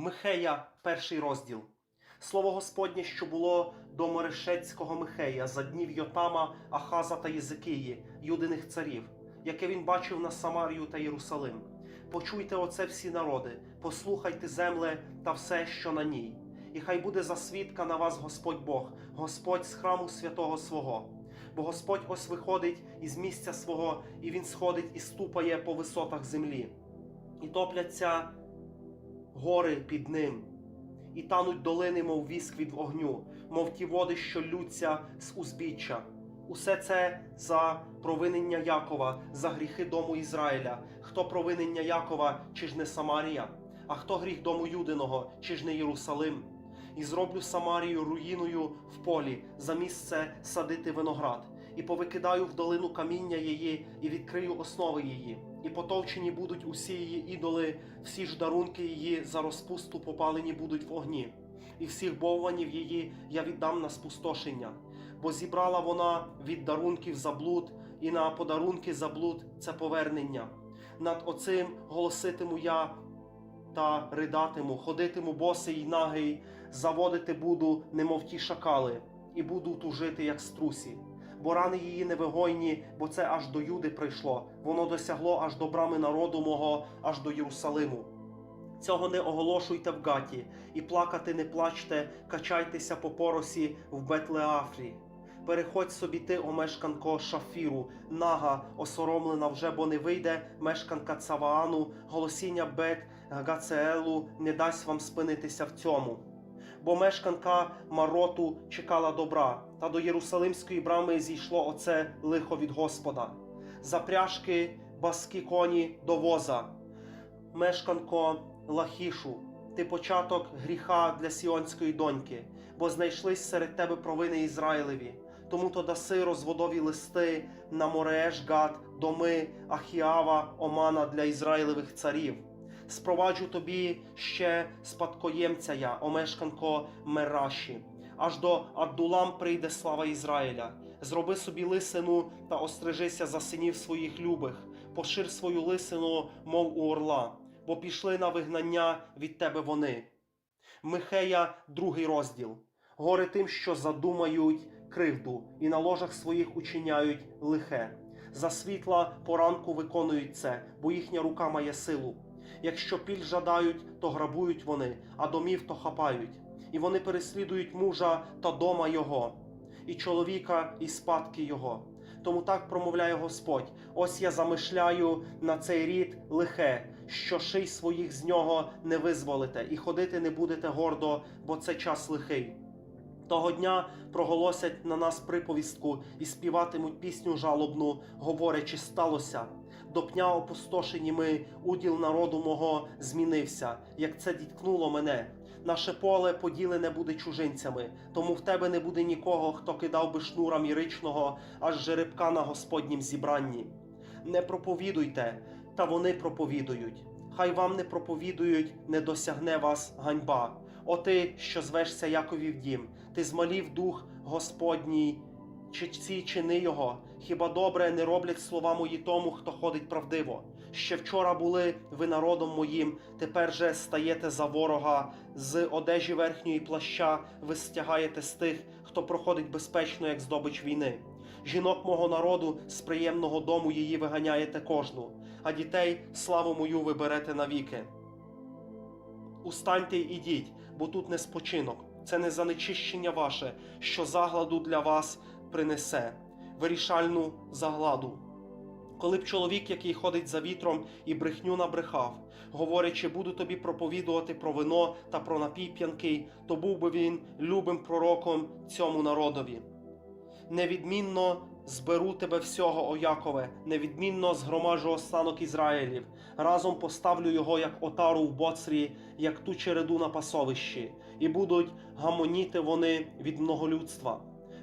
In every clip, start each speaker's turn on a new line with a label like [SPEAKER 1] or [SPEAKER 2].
[SPEAKER 1] Михея, перший розділ. Слово Господнє, що було до Морешецького Михея за днів Йотама, Ахаза та Єзикиї, юдиних царів, яке він бачив на Самарію та Єрусалим. Почуйте оце всі народи, послухайте земле та все, що на ній. І хай буде засвідка на вас Господь Бог, Господь з храму святого свого. Бо Господь ось виходить із місця свого, і він сходить і ступає по висотах землі, і топляться гори під ним, і тануть долини, мов віск від вогню, мов ті води, що лються з узбіччя. Усе це за провинення Якова, за гріхи дому Ізраїля. Хто провинення Якова, чи ж не Самарія? А хто гріх дому Юдиного, чи ж не Єрусалим? І зроблю Самарію руїною в полі за місце садити виноград, і повикидаю в долину каміння її, і відкрию основи її, і потовчені будуть усі її ідоли, всі ж дарунки її за розпусту попалені будуть в огні, і всіх бовванів її я віддам на спустошення, бо зібрала вона від дарунків за блуд, і на подарунки за блуд це повернення. Над оцим голоситиму я та ридатиму, ходитиму босий й нагий, заводити буду, немов ті шакали, і буду тужити, як струсі. Бо рани її невигойні, бо це аж до Юди прийшло, воно досягло аж до брами народу мого, аж до Єрусалиму. Цього не оголошуйте в гаті, і плакати не плачте, качайтеся по поросі в Бетлеафрі. Переходь собі ти, о мешканко Шафіру, нага, осоромлена вже, бо не вийде мешканка Цаваану, голосіння Бет Гацеелу не дасть вам спинитися в цьому. Бо мешканка Мароту чекала добра, та до Єрусалимської брами зійшло оце лихо від Господа. Запряжки баски коні до воза. Мешканко Лахішу, ти початок гріха для сіонської доньки, бо знайшлись серед тебе провини Ізраїлеві. Тому то даси розводові листи на Морееш Гад, доми Ахіава, Омана для Ізраїлевих царів. Спроваджу тобі ще спадкоємця я, о мешканко Мераші. Аж до Аддулам прийде слава Ізраїля. Зроби собі лисину та острижися за синів своїх любих, пошир свою лисину, мов у орла, бо пішли на вигнання від тебе вони. Михея, другий розділ. Гори тим, що задумають кривду, і на ложах своїх учиняють лихе. За світла поранку виконують це, бо їхня рука має силу. Якщо піль жадають, то грабують вони, а домів то хапають. І вони переслідують мужа та дома його, і чоловіка, і спадки його. Тому так промовляє Господь: ось я замишляю на цей рід лихе, що ший своїх з нього не визволите, і ходити не будете гордо, бо це час лихий. Того дня проголосять на нас приповістку і співатимуть пісню жалобну, говорячи, сталося. До пня опустошені ми, уділ народу мого змінився, як це діткнуло мене. Наше поле поділене буде чужинцями, тому в тебе не буде нікого, хто кидав би шнура міричного, аж жеребка на Господнім зібранні. Не проповідуйте, та вони проповідують. Хай вам не проповідують, не досягне вас ганьба. О ти, що звешся Яковів дім, ти змалів дух Господній, чи ці чини його, хіба добре не роблять слова мої тому, хто ходить правдиво? Ще вчора були ви народом моїм, тепер же стаєте за ворога, з одежі верхньої плаща ви стягаєте з тих, хто проходить безпечно, як здобич війни. Жінок мого народу з приємного дому її виганяєте кожну, а дітей славу мою ви берете навіки. Устаньте й ідіть, бо тут не спочинок, це не занечищення ваше, що загладу для вас принесе, вирішальну загладу. Коли б чоловік, який ходить за вітром і брехню набрехав, говорячи, буду тобі проповідувати про вино та про напій п'янкий, то був би він любим пророком цьому народові. Невідмінно зберу тебе всього, о Якове, невідмінно згромажу останок Ізраїлів. Разом поставлю його як отару в боцрі, як ту череду на пасовищі, і будуть гамоніти вони від многолюдства.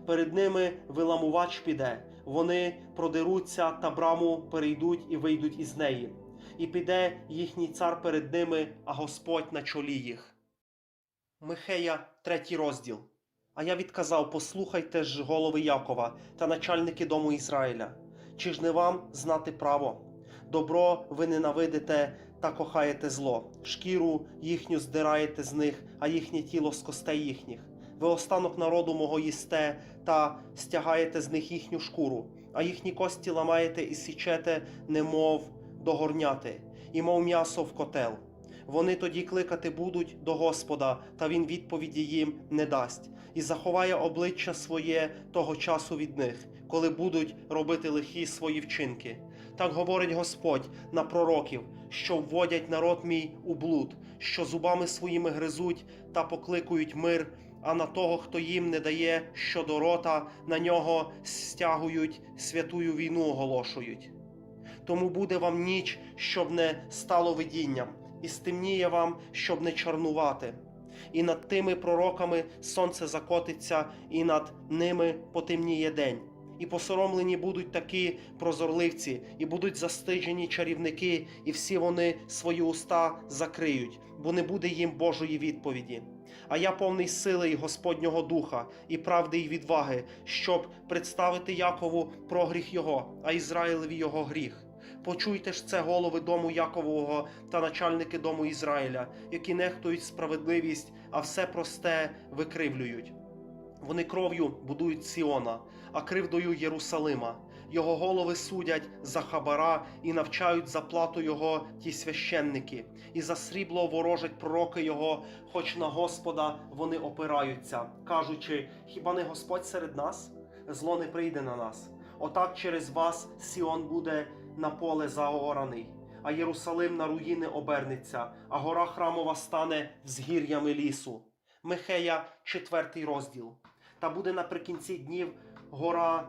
[SPEAKER 1] Перед ними виламувач піде, вони продеруться та браму перейдуть і вийдуть із неї. І піде їхній цар перед ними, а Господь на чолі їх. Михея, третій розділ. А я відказав: послухайте ж голови Якова та начальники дому Ізраїля. Чи ж не вам знати право? Добро ви ненавидите та кохаєте зло, шкіру їхню здираєте з них, а їхнє тіло з костей їхніх. Ви останок народу мого їсте та стягаєте з них їхню шкуру, а їхні кості ламаєте і січете, немов догорняти, і мов м'ясо в котел. Вони тоді кликати будуть до Господа, та він відповіді їм не дасть, і заховає обличчя своє того часу від них, коли будуть робити лихі свої вчинки. Так говорить Господь на пророків, що вводять народ мій у блуд, що зубами своїми гризуть та покликують мир, а на того, хто їм не дає щодо рота, на нього стягують святую війну оголошують. Тому буде вам ніч, щоб не стало видінням, і стемніє вам, щоб не чорнувати. І над тими пророками сонце закотиться, і над ними потемніє день. І посоромлені будуть такі прозорливці, і будуть застиджені чарівники, і всі вони свої уста закриють, бо не буде їм Божої відповіді. А я повний сили і Господнього духа, і правди і відваги, щоб представити Якову прогріх його, а Ізраїлеві його гріх. Почуйте ж це голови дому Якового та начальники дому Ізраїля, які нехтують справедливість, а все просте викривлюють. Вони кров'ю будують Сіона, а кривдою Єрусалима. Його голови судять за хабара і навчають за плату його ті священники, і за срібло ворожать пророки його, хоч на Господа вони опираються, кажучи: хіба не Господь серед нас? Зло не прийде на нас. Отак через вас Сіон буде на поле заораний, а Єрусалим на руїни обернеться, а гора храмова стане взгір'ями лісу. Михея, четвертий розділ. Та буде наприкінці днів гора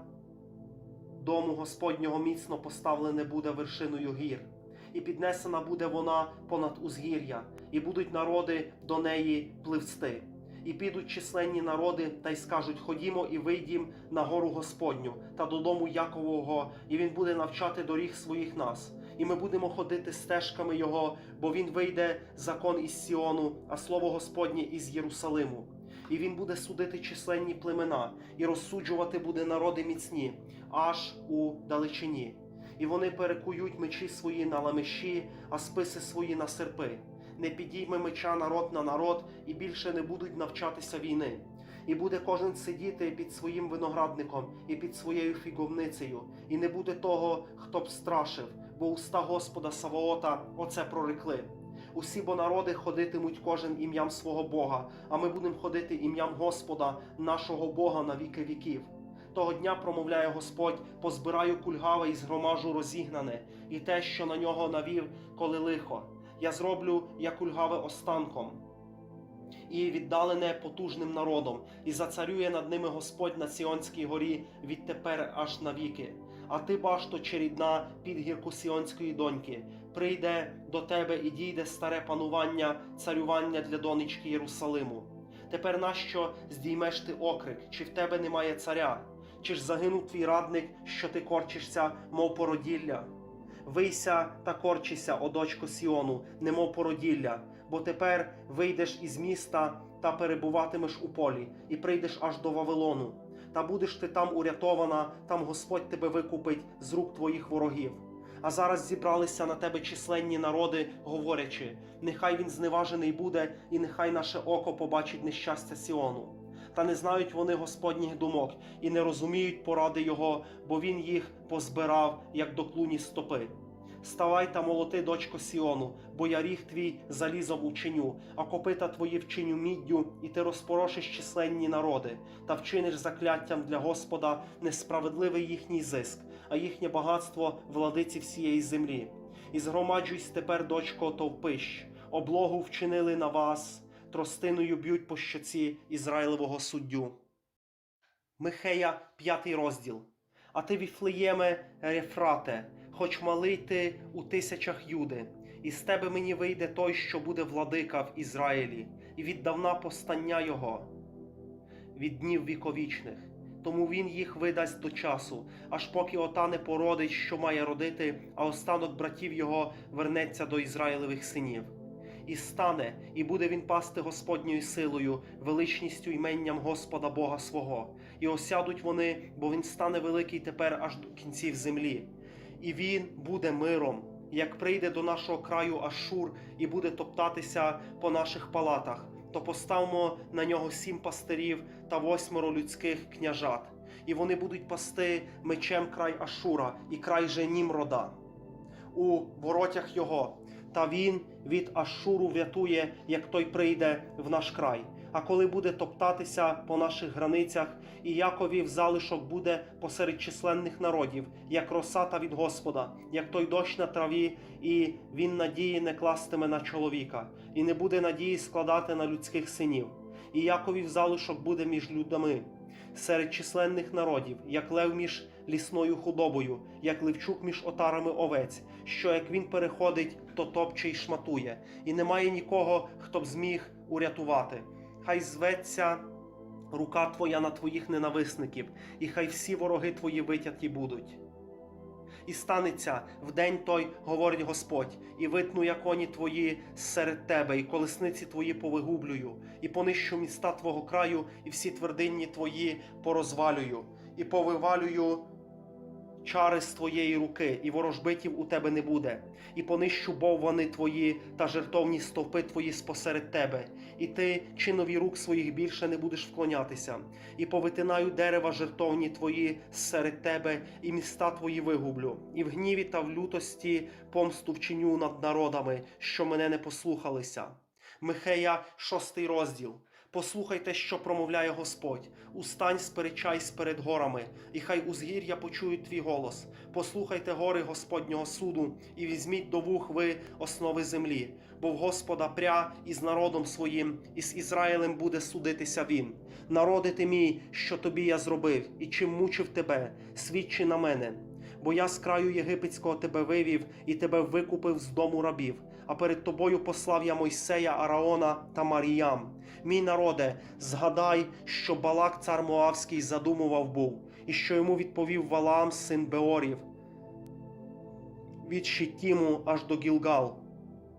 [SPEAKER 1] дому Господнього міцно поставлене буде вершиною гір, і піднесена буде вона понад узгір'я, і будуть народи до неї пливсти. І підуть численні народи та й скажуть: Ходімо і вийдім на гору Господню та додому Якового, і він буде навчати доріг своїх нас. І ми будемо ходити стежками Його, бо він вийде закон із Сіону, а слово Господнє із Єрусалиму. І він буде судити численні племена, і розсуджувати буде народи міцні, аж у далечині. І вони перекують мечі свої на ламеші, а списи свої на серпи. Не підійме меча народ на народ, і більше не будуть навчатися війни. І буде кожен сидіти під своїм виноградником і під своєю фіговницею, і не буде того, хто б страшив, бо уста Господа Саваота оце прорекли. Усі бо народи ходитимуть кожен ім'ям свого Бога, а ми будемо ходити ім'ям Господа, нашого Бога на віки віків. Того дня промовляє Господь, позбираю кульгаве і згромажу розігнане, і те, що на нього навів, коли лихо. Я зроблю як кульгаве останком, і віддалене потужним народом, і зацарює над ними Господь на Сіонській горі відтепер аж навіки. А ти, башто, черідна підгірку Сіонської доньки, прийде до тебе і дійде старе панування, царювання для донечки Єрусалиму. Тепер нащо здіймеш ти окрик? Чи в тебе немає царя? Чи ж загинув твій радник, що ти корчишся, мов породілля? Вийся та корчися, о дочко Сіону, немов породілля, бо тепер вийдеш із міста та перебуватимеш у полі, і прийдеш аж до Вавилону. Та будеш ти там урятована, там Господь тебе викупить з рук твоїх ворогів. А зараз зібралися на тебе численні народи, говорячи: нехай він зневажений буде, і нехай наше око побачить нещастя Сіону. Та не знають вони Господніх думок і не розуміють поради Його, бо він їх позбирав, як до клуні стопи. Ставай та молоти, дочко Сіону, бо я ріг твій залізом учиню, а копита твої вчиню міддю, і ти розпорошиш численні народи, та вчиниш закляттям для Господа несправедливий їхній зиск, а їхнє багатство владиці всієї землі. І згромаджуйсь тепер, дочко, товпищ, облогу вчинили на вас, тростиною б'ють по щоці Ізраїлевого суддю. Михея, п'ятий розділ. А ти, Віфлеєме, Рефрате, хоч малий ти у тисячах юди, і з тебе мені вийде той, що буде владика в Ізраїлі, і віддавна постання його від днів віковічних. Тому він їх видасть до часу, аж поки ота не породить, що має родити, а останок братів його вернеться до Ізраїлевих синів. І стане, і буде він пасти Господньою силою, величністю іменням Господа Бога свого, і осядуть вони, бо він стане великий тепер аж до кінців землі. І він буде миром, як прийде до нашого краю Ашур і буде топтатися по наших палатах, то поставмо на нього сім пастирів та восьмеро людських княжат, і вони будуть пасти мечем край Ашура і край же Німрода у воротях його. Та він від Ашуру врятує, як той прийде в наш край. А коли буде топтатися по наших границях, і Яковів залишок буде посеред численних народів, як роса та від Господа, як той дощ на траві, і він надії не кластиме на чоловіка, і не буде надії складати на людських синів. І Яковів залишок буде між людьми, серед численних народів, як лев між лісною худобою, як левчук між отарами овець, що як він переходить, то топче й шматує, і немає нікого, хто б зміг урятувати. Хай зветься рука твоя на твоїх ненависників, і хай всі вороги твої витяті будуть. І станеться в день той, говорить Господь, і витну я коні твої серед тебе, і колесниці твої повигублюю, і понищу міста твого краю, і всі твердинні твої порозвалюю, і повивалюю чари з твоєї руки, і ворожбитів у тебе не буде, і понищу боввани твої та жертовні стовпи твої спосеред тебе, і ти чинові рук своїх більше не будеш вклонятися, і повитинаю дерева жертовні твої серед тебе, і міста твої вигублю, і в гніві та в лютості помсту вчиню над народами, що мене не послухалися. Михея, шостий розділ. Послухайте, що промовляє Господь. Устань, сперечайсь перед горами, і хай узгір'я почують твій голос. Послухайте гори Господнього суду, і візьміть до вух ви основи землі, бо в Господа пря із народом своїм, і з Ізраїлем буде судитися він. Народи ти мій, що тобі я зробив, і чим мучив тебе, свідчи на мене. Бо я з краю єгипетського тебе вивів і тебе викупив з дому рабів. А перед тобою послав я Мойсея, Араона та Маріям. Мій народе, згадай, що Балак цар Моавський задумував був, і що йому відповів Валаам, син Беорів, від Шіттіму аж до Гілгал,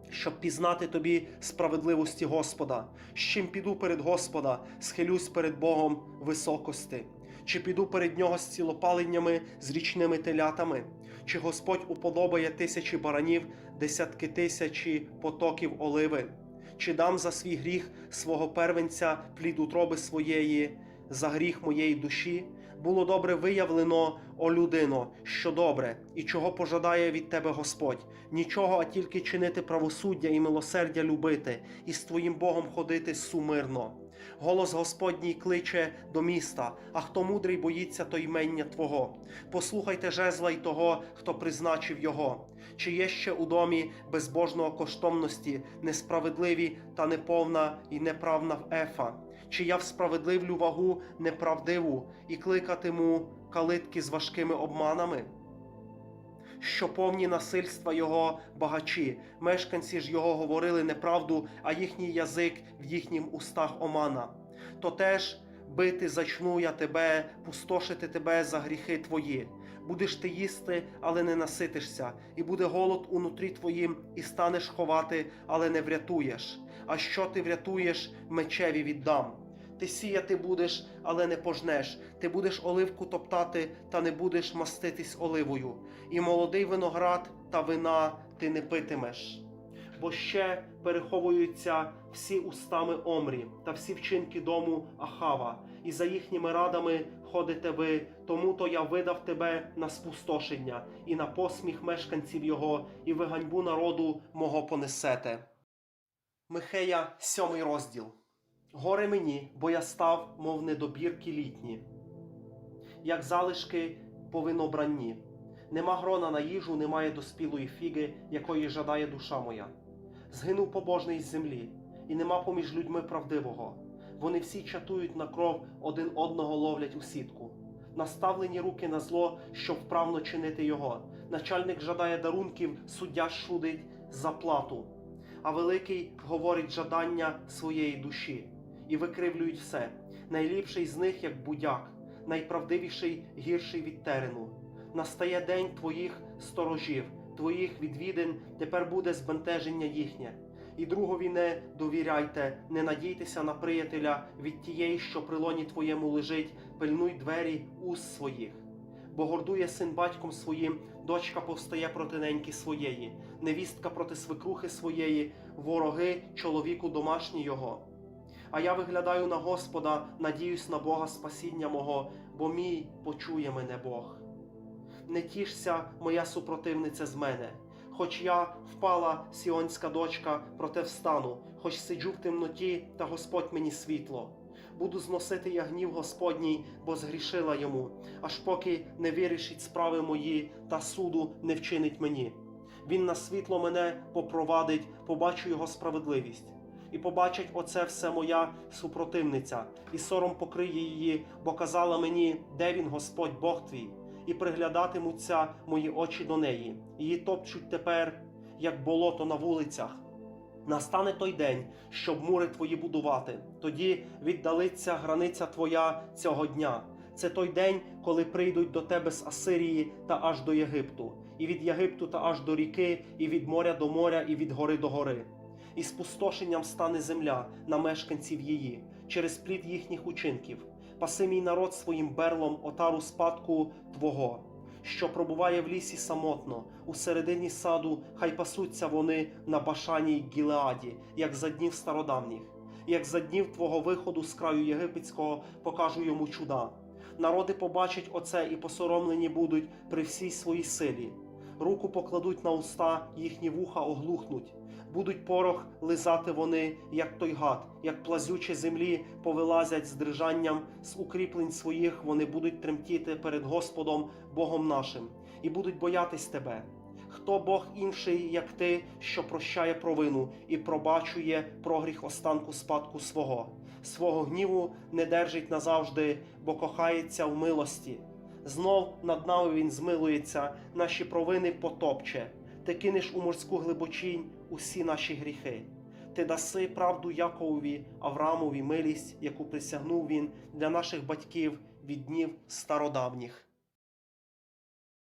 [SPEAKER 1] щоб пізнати тобі справедливості Господа, з чим піду перед Господа, схилюсь перед Богом високости. Чи піду перед нього з цілопаленнями, з річними телятами? Чи Господь уподобає тисячі баранів, десятки тисячі потоків оливи? Чи дам за свій гріх свого первенця плід утроби своєї, за гріх моєї душі? Було добре виявлено, о людино, що добре, і чого пожадає від тебе Господь, нічого, а тільки чинити правосуддя і милосердя любити, і з твоїм Богом ходити сумирно. Голос Господній кличе до міста, а хто мудрий боїться то ймення Твого. Послухайте жезла й того, хто призначив його. Чи є ще у домі безбожного коштовності, несправедливі та неповна і неправна в ефа? Чи я всправедливлю вагу неправдиву і кликатиму калитки з важкими обманами? Що повні насильства його багачі, мешканці ж його говорили неправду, а їхній язик в їхнім устах омана. То теж бити зачну я тебе, пустошити тебе за гріхи твої. Будеш ти їсти, але не наситишся, і буде голод унутрі твоїм, і станеш ховати, але не врятуєш. А що ти врятуєш, мечеві віддам. Ти сіяти будеш, але не пожнеш. Ти будеш оливку топтати, та не будеш маститись оливою. І молодий виноград та вина ти не питимеш. Бо ще переховуються всі устами Омрі та всі вчинки дому Ахава, і за їхніми радами ходите ви, тому то я видав тебе на спустошення, і на посміх мешканців його, і ви ганьбу народу мого понесете. Михея, сьомий розділ. Горе мені, бо я став, мов недобірки літні, як залишки по винобранні. Нема грона на їжу, немає доспілої фіги, якої жадає душа моя. Згинув побожний з землі, і нема поміж людьми правдивого. Вони всі чатують на кров, один одного ловлять у сітку. Наставлені руки на зло, щоб вправно чинити його. Начальник жадає дарунків, суддя шудить за плату. А великий говорить жадання своєї душі і викривлюють все. Найліпший з них як будяк, найправдивіший гірший від терену. Настає день твоїх сторожів, твоїх відвідин, тепер буде збентеження їхнє. І другові не довіряйте, не надійтеся на приятеля від тієї, що при лоні твоєму лежить, пильнуй двері уст своїх. Бо гордує син батьком своїм, дочка повстає проти неньки своєї, невістка проти свекрухи своєї, вороги чоловіку домашній його. А я виглядаю на Господа, надіюсь на Бога спасіння мого, бо мій почує мене Бог. Не тішся, моя супротивниця з мене, хоч я впала сіонська дочка, проте встану, хоч сиджу в темноті, та Господь мені світло. Буду зносити я гнів Господній, бо згрішила йому, аж поки не вирішить справи мої та суду не вчинить мені. Він на світло мене попровадить, побачу його справедливість. І побачить оце все моя супротивниця, і сором покриє її, бо казала мені, де він Господь Бог твій, і приглядатимуться мої очі до неї. Її топчуть тепер, як болото на вулицях. Настане той день, щоб мури твої будувати. Тоді віддалиться границя твоя цього дня. Це той день, коли прийдуть до тебе з Асирії та аж до Єгипту, і від Єгипту та аж до ріки, і від моря до моря, і від гори до гори. І спустошенням стане земля на мешканців її через плід їхніх учинків. Паси мій народ своїм берлом отару спадку Твого, що пробуває в лісі самотно, у середині саду, хай пасуться вони на Башані Гілеаді, як за днів стародавніх, як за днів Твого виходу з краю єгипетського покажу йому чуда. Народи побачать оце і посоромлені будуть при всій своїй силі. Руку покладуть на уста, їхні вуха оглухнуть. Будуть порох лизати вони, як той гад, як плазючі землі повилазять з дрижанням з укріплень своїх, вони будуть тремтіти перед Господом, Богом нашим, і будуть боятись тебе. Хто Бог інший, як ти, що прощає провину і пробачує прогріх останку спадку свого, свого гніву не держить назавжди, бо кохається в милості. Знов над нами він змилується, наші провини потопче. Ти кинеш у морську глибочинь усі наші гріхи. Ти даси правду Яковові, Авраамові милість, яку присягнув він для наших батьків від днів стародавніх.